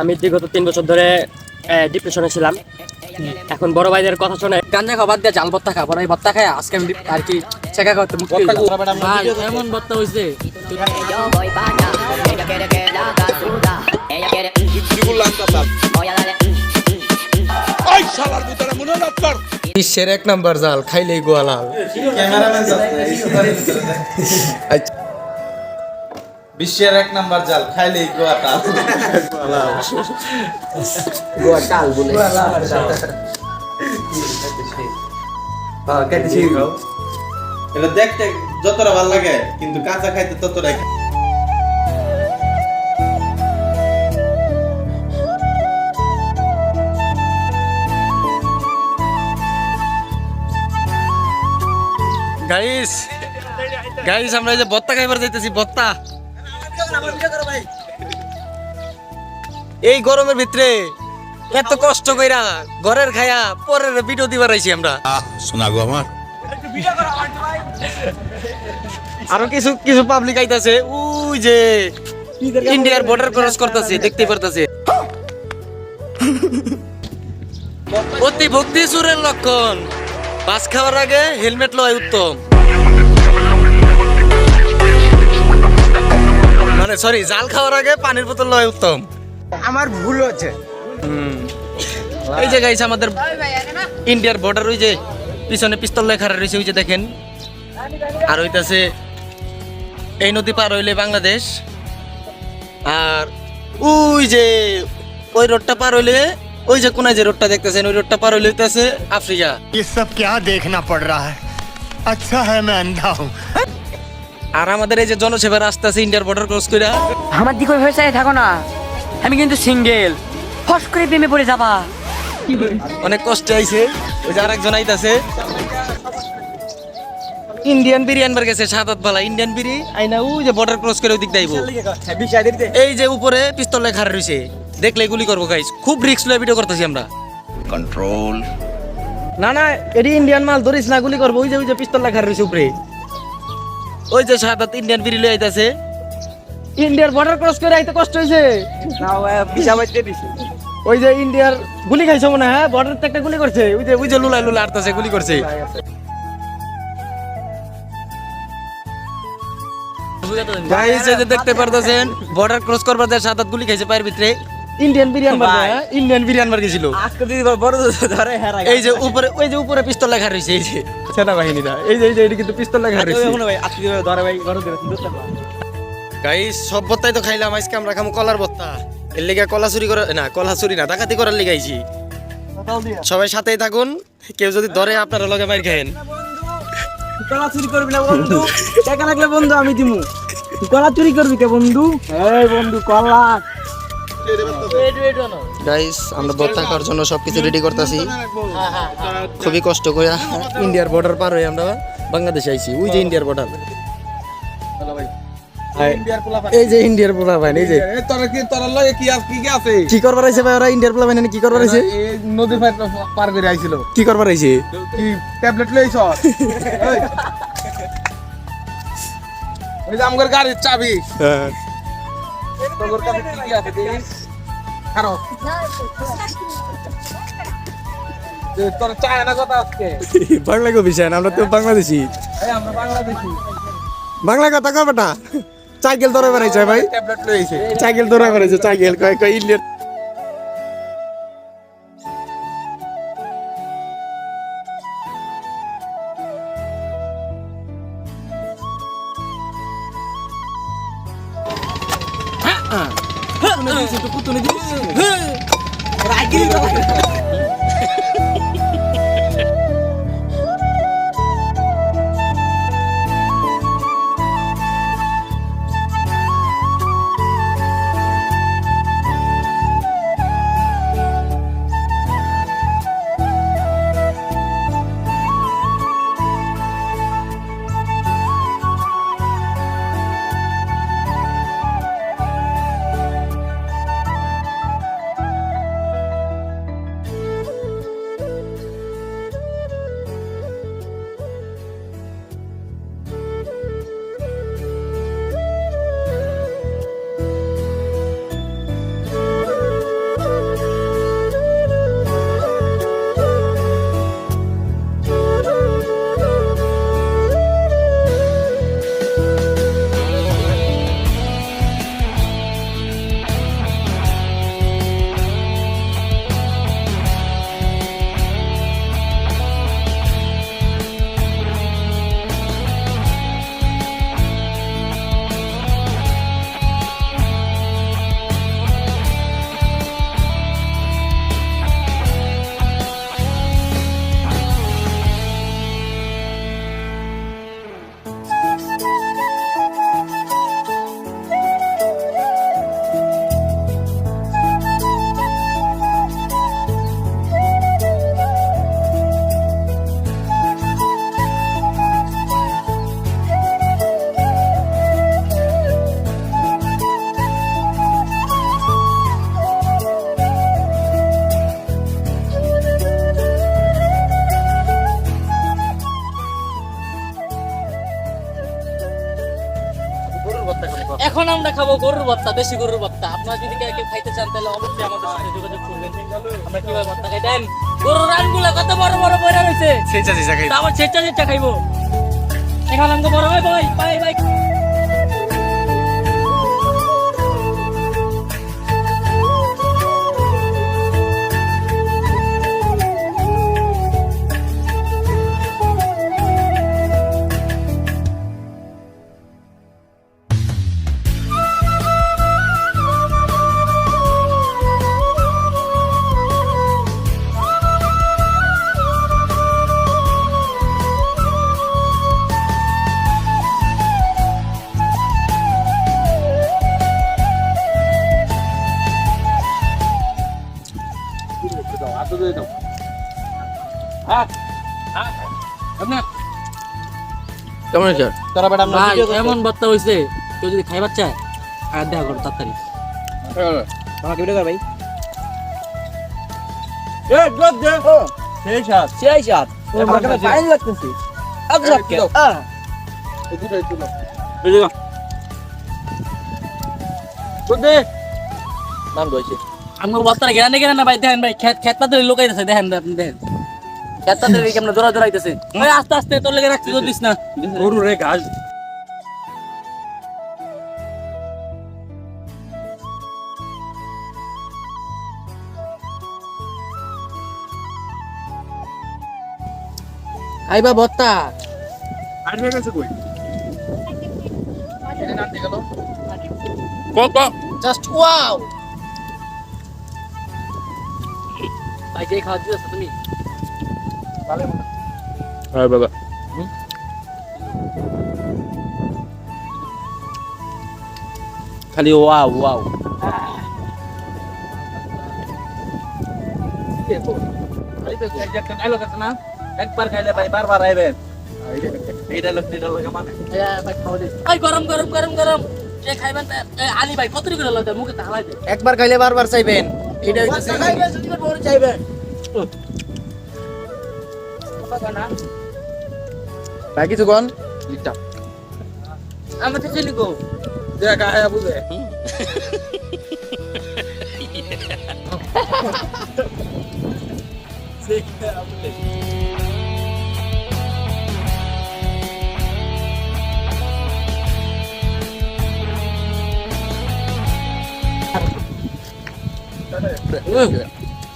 আমি বিগত তিন বছর ধরে ডিপ্রেশনে ছিলাম। এখন বড় ভাইদের কথা শুনে গাঞ্জা খাবার দিয়ে জাল ভত্তা খাব এই ভত্তা খাই আজকে আমি আর কি চেকা করতে মুক্তি এমন বত্তা হয়েছে বিশ্বের এক নাম্বার জাল খাইলেই গোয়া লাল। আচ্ছা, বিশ্বের এক নাম্বার জাল খাইলেই গোয়াটা গোয়া ডাল বলে। হ্যাঁ, এটা দেখতে যতটা ভালো লাগে কিন্তু কাঁচা খাইতে ততটাই গাইস গাইস আমরা এই যে বত্তা খাইবার যাইতেছি বত্তা। এই গরমের ভিতরে এত কষ্ট কইরা ঘরের খায়া পরের ভিডিও দিবার আইছি আমরা। শোনা গো আমার। আরও কিছু কিছু পাবলিক আইতাছে ওই যে ইন্ডিয়ার বর্ডার ক্রস করতেছে দেখতে পারতাছে। অতি ভক্তি সুরের লক্ষণ। বাস খাওয়ার আগে হেলমেট লয় উত্তম। মানে সরি জাল খাওয়ার আগে পানির বোতল লয় উত্তম আমার ভুল হচ্ছে এই যে গাইছে আমাদের ইন্ডিয়ার বর্ডার ওই যে পিছনে পিস্তল লেখা রয়েছে ওই যে দেখেন আর হইতাছে এই নদী পার হইলে বাংলাদেশ আর ওই যে ওই রোডটা পার হইলে ওই যে কোনায় যে রোডটা দেখতেছেন ওই রোডটা পার হইলে হইতাছে আফ্রিকা ये सब क्या देखना पड़ रहा है अच्छा है मैं अंधा हूँ আর আমাদের এই যে জনসেবা রাস্তা আছে ইন্ডিয়ার বর্ডার ক্রস করে আমার দিকে ওইভাবে চাই থাকো না। আমি কিন্তু সিঙ্গেল ফস করে প্রেমে পড়ে যাবা। অনেক কষ্ট আইছে। ওই যে আরেকজন আইতাছে। ইন্ডিয়ান বিরি বার গেছে সাদাত বালা। ইন্ডিয়ান বিরি আইনা ও যে বর্ডার ক্রস করে ওদিক দাইবো এই যে উপরে পিস্তল লেখা রইছে। দেখলে গুলি করব গাইস খুব রিস্ক লয়ে ভিডিও করতেছি আমরা। কন্ট্রোল না না এডি ইন্ডিয়ান মাল ধরিস না গুলি করব। ওই যে ওই যে পিস্তল লেখা রইছে উপরে। ওই যে সাত আট ইন্ডিয়ান বিরি লয়ে আইতাছে। ইন্ডিয়ার বর্ডার ক্রস করে আইতে কষ্ট হয়েছে ওই যে ইন্ডিয়ার গুলি খাইছো মনে হয় বর্ডার একটা গুলি করছে। ওই যে ওই যে লুলাই লুলা আরতাছে গুলি করছে। গাইস এই যে দেখতে পারতেছেন বর্ডার ক্রস করবার যে সাত আট গুলি খাইছে পায়ের ভিতরে। ইন্ডিয়ান বিরিয়ান মার ইন্ডিয়ান বিরিয়ান মার গেছিল। আজকে যদি বড় ধরে হেরা এই যে উপরে ওই যে উপরে পিস্তল লেখা রয়েছে এই যে এই যে এই যে এটা কিন্তু পিস্তল লেখা রয়েছে। ভাই আজকে ধরে ভাই বড় ধরে গাইস সব বত্তাই তো খাইলাম আজকে আমরা খামু কলার বত্তা। এর লেগে কলা চুরি করে না কলা চুরি না ডাকাতি করার লেগে আইছি। সবাই সাথেই থাকুন কেউ যদি ধরে আপনারা লগে মাইর খায়েন কলা চুরি করবি না বন্ধু? টাকা লাগলে বন্ধু আমি দিমু। কলা চুরি করবি কে বন্ধু? এই বন্ধু কলা। গাইস আমরা বত্তা খাওয়ার জন্য সবকিছু রেডি করতেছি। খুবই কষ্ট করে ইন্ডিয়ার বর্ডার পার হয়ে আমরা বাংলাদেশে আইছি। ওই যে ইন্ডিয়ার বর্ডার এই যে ইন্ডিয়ার পোলা ভাই এই যে। তোরা কি তোরা লগে কি আছে কি আছে? কি করবার আইছে ভাই ওরা ইন্ডিয়ার পোলা ভাই কি করবার আইছে? নদী পার করে আইছিল। কি করবার আইছে? কি ট্যাবলেট লইছ ওই যে আমগর গাড়ির চাবি। তোর কাছে কি কি আছে দেখিস খারো তোর চায় না কথা আজকে। বাংলা কবি চান আমরা তো বাংলাদেশি। এই আমরা বাংলাদেশি। বাংলা কথা কবে না সাইকেল ধরে বেড়াইছে ভাই। চাইকেল সাইকেল ধরে বেড়াইছে সাইকেল কয় কয় ইন্ডিয়ার খাব গরুর ভর্তা দেশি গরুর ভর্তা। আপনারা যদি কেউ খাইতে চান তাহলে অবশ্যই আমাদের সাথে যোগাযোগ করবেন। আমরা কীভাবে ভর্তা খাই? দেন গরুর রানগুলো কত বড় বড় বইরা রয়েছে? সেইটা সেইটা খাই তা আবার চেষ্টা চেষ্টা খাইবো। এখন আমাকে বড় ভাই ভাই বাই বাই কেমন হয়েছে? তোরা বেটা আমরা ভাই ভিডিও করতে- এমন ভর্তা হইছে কেউ যদি খাইবার চায় আর দেখা করো তাড়াতাড়ি। আমাকে ভিডিও কর ভাই। এ গদ দে। সেই সাত। সেই সাত। আমার কাছে ফাইন লাগতেছে। কে? আ। ভিডিও বুদ্ধি নাম দইছে আমার ভর্তাটা গেরানে গেরানে ভাই দেখেন ভাই খেত খেত পাতে লোকাইতেছে দেখেন ভাই, আপনি দেখেন। খেত পাতে কেমন জোড়া জোড়াইতেছে? ভাই আস্তে আস্তে তোর লেগে রাখছি দিস না। গরু রে ঘাস। খাইবা ভর্তা আর গেছে কই? জাস্ট ওয়াও ভাই কে খাওয়া দিয়েছ তুমি? হ্যাঁ বাবা। খালি ওয়াও ওয়াও। একবার খাইলে ভাই বারবার আইবেন এইটা লোক দিটা লোক মানে গরম গরম গরম গরম। কে খাইবেন এ, আলি ভাই কত করে লইতে? মুখে দে। একবার খাইলে বারবার চাইবেন। এইটা হইতাছে চাইবেন। ভাই কিছু কোন? আমি তো চলি গো। দেখা আয়া বুঝে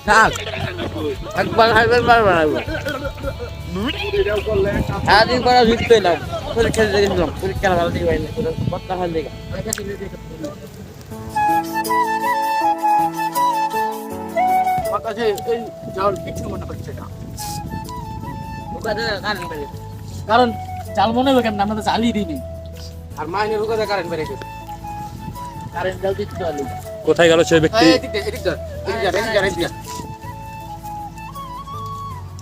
থাক। একবার খাইবেন বারবার করা জিততে না পরীক্ষা দিতে গেছিলাম পরীক্ষা ভালো দিকে পাইনি। বত্তা ভালো দিকে আমার এই যাওয়ার কিছু মনে হচ্ছে না। ওখানে কারেন্ট বেড়ে কারণ চাল মনে হবে কেমন? আমরা তো চালই দিইনি। আর মাইনে ওখানে কারেন্ট বেড়ে গেছে। কারেন্ট দিতে কোথায় গেল সেই ব্যক্তি? এদিক দে, এদিক যা, এদিক যা, এদিক যা।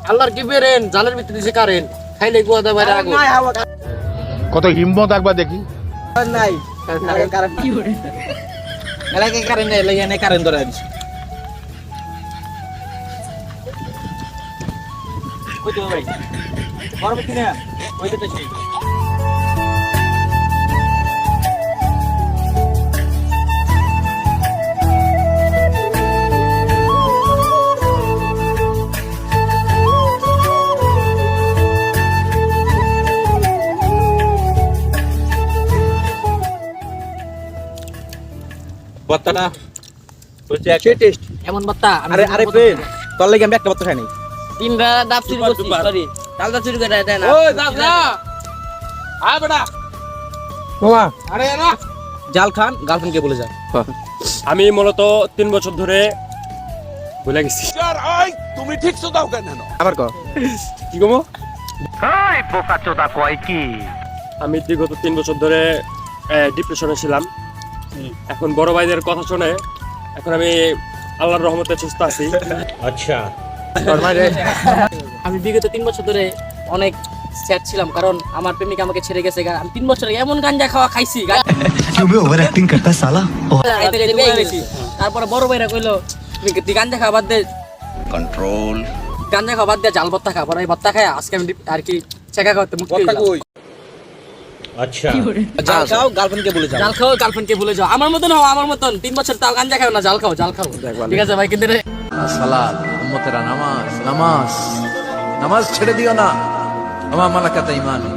আল্লাহর কি বেরেন জালের ভিতরে দিছে কারেন্ট খাইলে কুয়াতে বাইরে আগুন। কত হিম্মত একবার দেখি। নাই? কারেন্ট কি করে এলাকে কারেন্ট নাই এলাকায় কারেন্ট ধরে দিছে ওই তো ভাই? পরবর্তী না? ওই তো সেই টেস্ট এমন আরে আরে প্রেম তোর লাগি আমি একটা বত্তা খাই নাই। তিন বেলা ডাব চুরি করছি সরি চুরি করে দেয় না। ওই না আয় বেটা। মামা। আরে না জাল খান গার্লফ্রেন্ডকে বলে যা। আমি মূলত তিন বছর ধরে ভুলে গেছি। স্যার আই তুমি ঠিক তো দাও কেন? আবার কর কি গো আমি বিগত তিন বছর ধরে ডিপ্রেশনে ছিলাম। এখন বড় ভাইদের কথা শুনে এখন আমি আল্লাহর রহমতে সুস্থ আছি। আচ্ছা। আমি বিগত তিন বছর ধরে অনেক স্যাড ছিলাম কারণ আমার প্রেমিক আমাকে ছেড়ে গেছে আমি তিন বছর এমন গাঞ্জা খাওয়া খাইছি তারপরে বড় ভাইরা কইলো তুই গাঞ্জা খাওয়া বাদ দে। কন্ট্রোল গাঞ্জা খাওয়া বাদ দে জাল ভত্তা খাওয়া পরে ভত্তা খায় আজকে আমি আর কি চেকা করতে মুক্তি কই জাল খাও গার্লফ্রেন্ডকে বলে যাও। জাল খাও গার্লফ্রেন্ডকে ভুলে যাও। আমার মতন হও আমার মতন। তিন বছর তাও গাঞ্জা খাও না জাল খাও জাল খাও। ঠিক আছে ভাই কিন্তু রে- সালাদ উম্মতেরা নামাজ নামাজ। নামাজ ছেড়ে দিও না। আমার মালাকাতা ইমান।